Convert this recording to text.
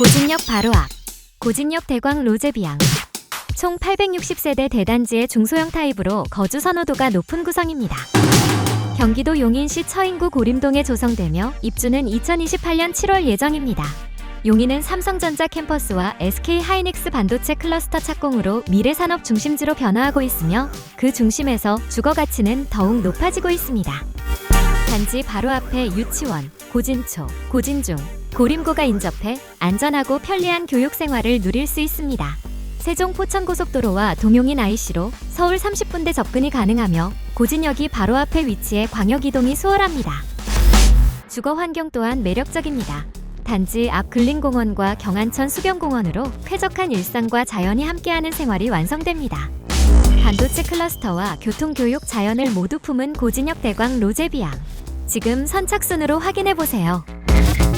고진역 바로 앞 고진역 대광 로제비앙 총 860세대 대단지의 중소형 타입으로 거주 선호도가 높은 구성입니다. 경기도 용인시 처인구 고림동에 조성되며 입주는 2028년 7월 예정입니다. 용인은 삼성전자 캠퍼스와 SK 하이닉스 반도체 클러스터 착공으로 미래 산업 중심지로 변화하고 있으며 그 중심에서 주거 가치는 더욱 높아지고 있습니다. 단지 바로 앞에 유치원, 고진초, 고진중, 고림고가 인접해 안전하고 편리한 교육 생활을 누릴 수 있습니다. 세종 포천고속도로와 동용인 IC로 서울 30분대 접근이 가능하며 고진역이 바로 앞에 위치해 광역 이동이 수월합니다. 주거 환경 또한 매력적입니다. 단지 앞 근린공원과 경안천 수변공원으로 쾌적한 일상과 자연이 함께하는 생활이 완성됩니다. 반도체 클러스터와 교통교육 자연을 모두 품은 고진역 대광 로제비앙. 지금 선착순으로 확인해 보세요.